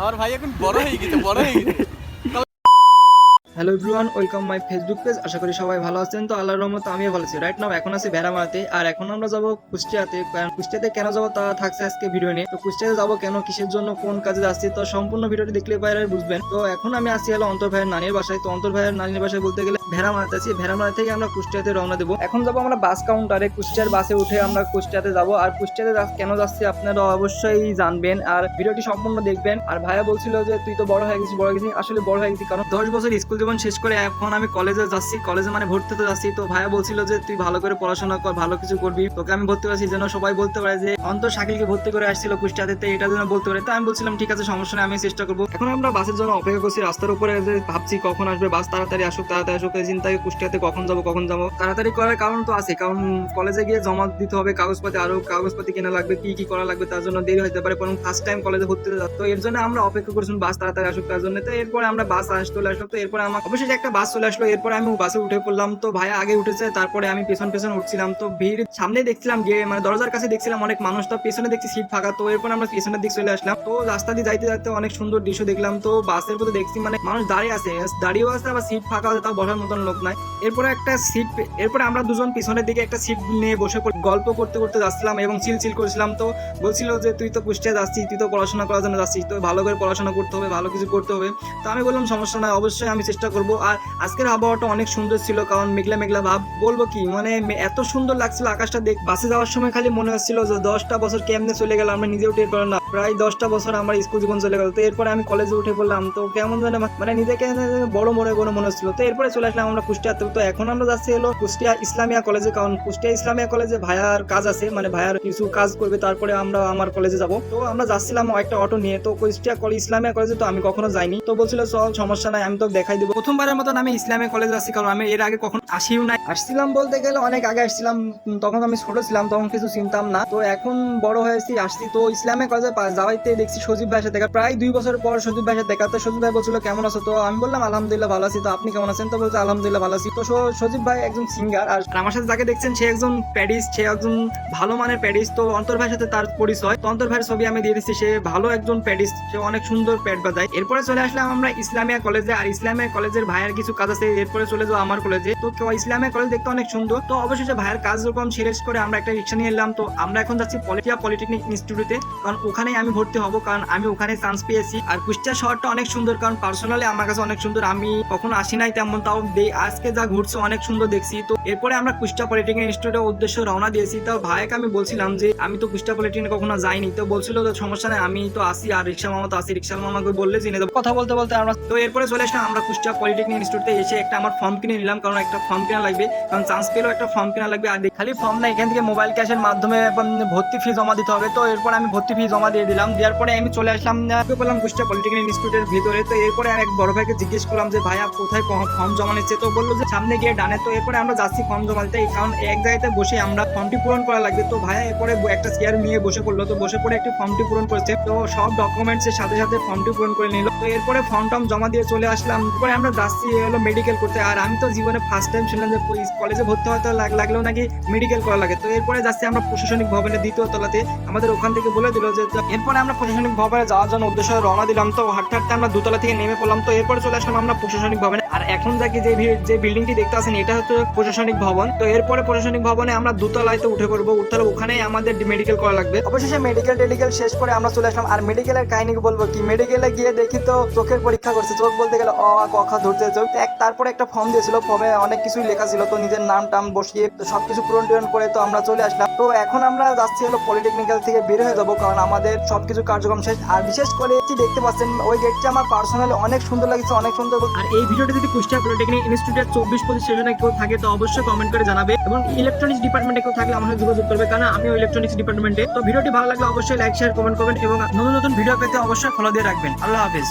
আমার ভাই এখন বড় হয়ে গেছে, বড় হয়ে গেছে। Hello everyone welcome my Facebook page আশা করি সবাই ভালো আছেন, তো আল্লাহর রহমত আমিও ভালো আছি। রাইট নাম এখন আছি ভেড়ামারাতে, আর এখন আমরা যাব কুষ্টিয়াতে। কুষ্টিয়াতে কেন যাব তা থাকছে আজকে ভিডিও নিয়ে। তো কুষ্টিয়াতে যাব কেন, কিসের জন্য, কোন কাজে যাচ্ছি, তো সম্পূর্ণ ভিডিওটি দেখলে বাইরে বুঝবেন। তো এখন আমি আসি হলো অন্তর ভাইয়ের নানির বাসায়। তো অন্তর ভাইয়ের নানির বাসায় বলতে গেলে ভেড়ামারাতে আছি ভেড়ামারা থেকে আমরা কুষ্টিয়াতে রওনা দেবো। এখন যাব আমরা বাস কাউন্টারে, কুষ্টিয়ার বাসে উঠে আমরা কুষ্টিয়াতে যাব। আর কুষ্টিয়াতে কেন যাচ্ছি আপনারা অবশ্যই জানবেন। আর ভিডিওটি সম্পূর্ণ দেখবেন। আর ভাইয়া বলছিল যে, তুই তো বড় হয়ে গেছিস, বড় গেছিস। আসলে বড় হয়ে গেছি, কারণ দশ বছর স্কুল জীবন শেষ করে এখন আমি কলেজে যাচ্ছি। কলেজে মানে ভর্তি হতে যাচ্ছি। তো ভাইয়া বলছিল যে, তুই ভালো করে পড়াশোনা কর, ভালো কিছু করবি। তোকে আমি ভর্তি করেছি যেন সবাই বলতে পারে যে অন্তর শাকিলকে ভর্তি করে আসছিল কুষ্টিয়াতে, তো এটা যেন বলতে পারে। তো আমি বলছিলাম, ঠিক আছে, সমস্যা নেই, আমি চেষ্টা করব। এখন আমরা বাসের জন্য অপেক্ষা করছি। রাস্তার উপরে ভাবছি কখন আসবে, বাস তাড়াতাড়ি আসুক তাড়াতাড়ি আসুক। এই চিন্তায় কুষ্টিয়াতে কখন যাব কখন যাব? তাড়াতাড়ি করার কারণ তো আছে কারণ কলেজে গিয়ে জমা দিতে হবে, কাগজপাতি, আরও কাগজপাতি কেনা লাগবে, কি কি করা লাগবে, তার জন্য দেরি হতে পারে কারণ ফার্স্ট টাইম কলেজে ভর্তি হতে তো এর জন্য আমরা অপেক্ষা করছিলাম বাস তাড়াতাড়ি আসুক তার জন্য। তো এরপরে আমরা বাস আস, চলে আসলো তো এরপরে আমার অবশ্যই একটা বাস চলে আসলো, এরপরে আমি বাসে উঠে পড়লাম। তো ভাইয়া আগে উঠেছে, তারপরে আমি পেছন পেছন উঠছিলাম। তো ভিড় সামনে দেখছিলাম গিয়ে মানে দরজার কাছে দেখছিলাম অনেক মানুষ, তো পেছনে দেখছি সিট ফাঁকা। তো এরপর আমরা পেছনের দিক চলে আসলাম। তো রাস্তা দিয়ে যাইতে যাইতে অনেক সুন্দর দৃশ্য দেখলাম। তো বাসের মধ্যে দেখছি মানে মানুষ দাঁড়িয়ে আছে দাঁড়িয়েও আছে, আবার সিট ফাঁকা আছে, তাও বসার মতন লোক নাই। এরপরে একটা সিট এরপরে আমরা দুজন পিছনের দিকে একটা সিট নিয়ে বসে গল্প করতে করতে যাচ্ছিলাম এবং চিল চিল করছিলাম। তো বলছিল যে, তুই তো কুষ্টিয়া যাচ্ছিস, তুই তো পড়াশোনা করার জন্য যাচ্ছিস তো ভালো করে পড়াশোনা করতে হবে, ভালো কিছু করতে হবে। তো আমি বললাম, সমস্যা নয় অবশ্যই আমি চেষ্টা করব। আর আজকের আবহাওয়াটা অনেক সুন্দর ছিল, কারণ মেঘলা মেঘলা ভাব। বলব কি মানে এত সুন্দর লাগছিল আকাশটা দেখ বাসে যাওয়ার সময় খালি মনে হচ্ছিল যে, দশটা বছর কেমনে চলে গেল, আমরা নিজেও টের পেলাম না। প্রায় দশটা বছর আমার স্কুল জীবন চলে গেল। তো এরপরে আমি কলেজে উঠে পড়লাম। তো কেমন যেন মানে নিজেকে বড় মনে বড় মনে হচ্ছিল। তো এরপরে চলে আসলাম আমরা কুষ্টিয়াতে তো এখন আমরা যাচ্ছি হলো কুষ্টিয়া ইসলামিয়া কলেজে কারণ কুষ্টিয়া ইসলামিয়া কলেজে ভাইয়ার কাজ আছে। মানে ভাইয়ার কিছু কাজ করবে। তারপরে আমরা আমার কলেজে যাব। তো আমরা যাচ্ছিলাম একটা অটো নিয়ে। তো কুষ্টিয়া কলেজ ইসলামিয়া কলেজে তো আমি কখনো যাইনি। তো বলছিল, চল, সমস্যা নাই, আমি তো দেখাই দেবো। প্রথমবারের মতন আমি ইসলামিয়া কলেজে যাচ্ছি। কারণ আমি এর আগে কখনো আসিও নাই। আসছিলাম বলতে গেলে অনেক আগে আসছিলাম। তখন আমি ছোট ছিলাম, তখন কিছু চিনতাম না। তো এখন বড় হয়েছি, আসছি। তো ইসলামিয়া কলেজে যাওয়াইতে দেখছি সজীব ভাইয়ের সাথে দেখা। প্রায় দুই বছর পর সজীব ভাইয়ের দেখা, তো সজীব ভাই বলছিল, কেমন আছো? তো আমি বললাম, আলহামদুলিল্লাহ ভালো আছি। তো আপনি কেমন আছেন? তো বলছে, আলহামদুলিল্লাহ ভালো আছি। তো সজীব ভাই একজন সিঙ্গার আর আমার সাথে যাকে দেখছেন, সে একজন প্যাডিস সে একজন ভালো মানের প্যারিস। তো অন্তর ভাইয়ের সাথে তার পরিচয়। তো অন্তর ভাইয়ের ছবি আমি দিয়ে দিচ্ছি, সে ভালো একজন প্যাডিস সে অনেক সুন্দর প্যাড বাজায়। এরপরে চলে আসলাম আমরা ইসলামিয়া কলেজে। আর ইসলামিয়া কলেজের ভাইয়ের কিছু কাজ আছে, এরপরে চলে যাব আমার কলেজে। তো ইসলামিয়া কলেজ দেখতে অনেক সুন্দর। তো অবশেষে ভাইয়ের কাজ যখন শেষ করে আমরা একটা রিক্সা নিয়ে এলাম, তো আমরা এখন যাচ্ছি পলিটিয়া পলিটেকনিক ইনস্টিটিউটে। কারণ ওখানে আমি ভর্তি হব, কারণ আমি ওখানে চান্স পেয়েছি। আর কুষ্টিয়া শহরটা অনেক সুন্দর, কারণ পার্সোনালি আমার কাছে অনেক সুন্দর। আমি কখনো আসি নাই তেমন, তাও আজকে যা ঘুরছে অনেক সুন্দর দেখছি। তো এরপরে আমরা কুষ্টিয়া পলিটেকনিক ইনস্টিটিউটের উদ্দেশ্যে রওনা দিয়েছি। তো ভাইকে আমি বলছিলাম যে, আমি তো কুষ্টিয়া পলিটেকনিক কখনো যাইনি। তো বলছিল যে, সমস্যা নেই, আমি তো আসি আর রিক্সা মামা তো আসি। রিক্সা মামাকে বললে চিনে দেবো। কথা বলতে বলতে আমরা তো এরপরে চলে আসলাম। আমরা কুষ্টিয়া পলিটেকনিক ইনস্টিটিউটে এসে একটা আমার ফর্ম কিনে নিলাম, কারণ একটা ফর্ম কেনা লাগবে। কারণ চান্স পেলেও একটা ফর্ম কেনা লাগবে। আর খালি ফর্ম না, এখান থেকে মোবাইল ক্যাশের মাধ্যমে ভর্তি ফি জমা দিতে হবে। তো এরপর আমি ভর্তি ফি জমা দিয়ে দিলাম। দেওয়ার পরে আমি চলে আসলাম পেলাম কুষ্টিয়া পলিটেকনিক ইনস্টিটিউটের ভিতরে। তো এরপরে এক বড় ভাইকে জিজ্ঞেস করলাম যে, ভাইয়া, কোথায় ফর্ম জমা নিচ্ছে? তো বলল যে, সামনে গিয়ে ডানে। তো এরপরে আমরা যাচ্ছি ফর্ম জমা দিতে কারণ এক জায়গাতে বসে আমরা ফর্মটি পূরণ করা লাগবে। তো ভাইয়া এরপরে একটা চেয়ার নিয়ে বসে পড়ল। তো বসে পড়ে একটি ফর্মটি পূরণ করেছে। তো সব ডকুমেন্টস এর সাথে সাথে ফর্মটি পূরণ করে নিল। তো এরপরে ফর্ম টর্ম জমা দিয়ে চলে আসলাম। এরপরে আমরা যাচ্ছি হলো মেডিকেল করতে। আর আমি তো জীবনে ফার্স্ট টাইম শুনলাম যে কলেজে ভর্তি হতে লাগ- লাগলেও নাকি মেডিকেল করা লাগে? তো এরপরে যাচ্ছি আমরা প্রশাসনিক ভবনের দ্বিতীয় তলাতে। আমাদের ওখান থেকে বলে দিল যে এরপরে আমরা প্রশাসনিক ভবনে যাওয়ার জন্য উদ্দেশ্যে রওনা দিলাম। তো হাঁটতে হাঁটতে আমরা দুতলা থেকে নেমে পড়লাম। তো এরপরে চলে আসলাম আমরা প্রশাসনিক ভবনে এখন যাকে যে যে বিল্ডিংটি দেখতে আছেন এটা হচ্ছে প্রশাসনিক ভবন। তো এরপরে প্রশাসনিক ভবনে আমরা দুতলায় তো উঠে পড়ব। উঠতে ওখানেই আমাদের মেডিকেল করা লাগবে। অবশেষে মেডিকেল টেডিকেল শেষ করে আমরা চলে আসলাম। আর মেডিকেলের কাহিনী বলব কি? মেডিকেলে গিয়ে দেখি তো চোখের পরীক্ষা করছে। চোখ বলতে গেলে অ আ, ক ধরতে চোখ তারপরে একটা ফর্ম দিয়েছিল। ফর্মে অনেক কিছুই লেখা ছিল। তো নিজের নাম টাম বসিয়ে সবকিছু পূরণ টূরণ করে তো আমরা চলে আসলাম। তো এখন আমরা যাচ্ছি হলো পলিটেকনিক্যাল থেকে বের হয়ে যাব। কারণ আমাদের সবকিছু কার্যক্রম শেষ। আর বিশেষ করে দেখতে পাচ্ছেন ওই গেটটি আমার পার্সোনালি অনেক সুন্দর লাগছে অনেক সুন্দর আর এই ভিডিওটি যদি কুষ্টিয়া পলিটেকনিক ইনস্টিটিউটের চব্বিশ পঁচিশ সেশনে কেউ থাকে তো অবশ্যই কমেন্ট করে জানাবে এবং ইলেকট্রনিক্স ডিপার্টমেন্টে কেউ থাকলে আমার যোগাযোগ করবে, কারণ আমি ইলেকট্রনিক্স ডিপার্টমেন্টে তো ভিডিওটি ভালো লাগলে অবশ্যই লাইক শেয়ার কমেন্ট করবেন এবং নতুন নতুন ভিডিও পেতে অবশ্যই ফলো দিয়ে রাখবেন। আল্লাহ হাফিজ।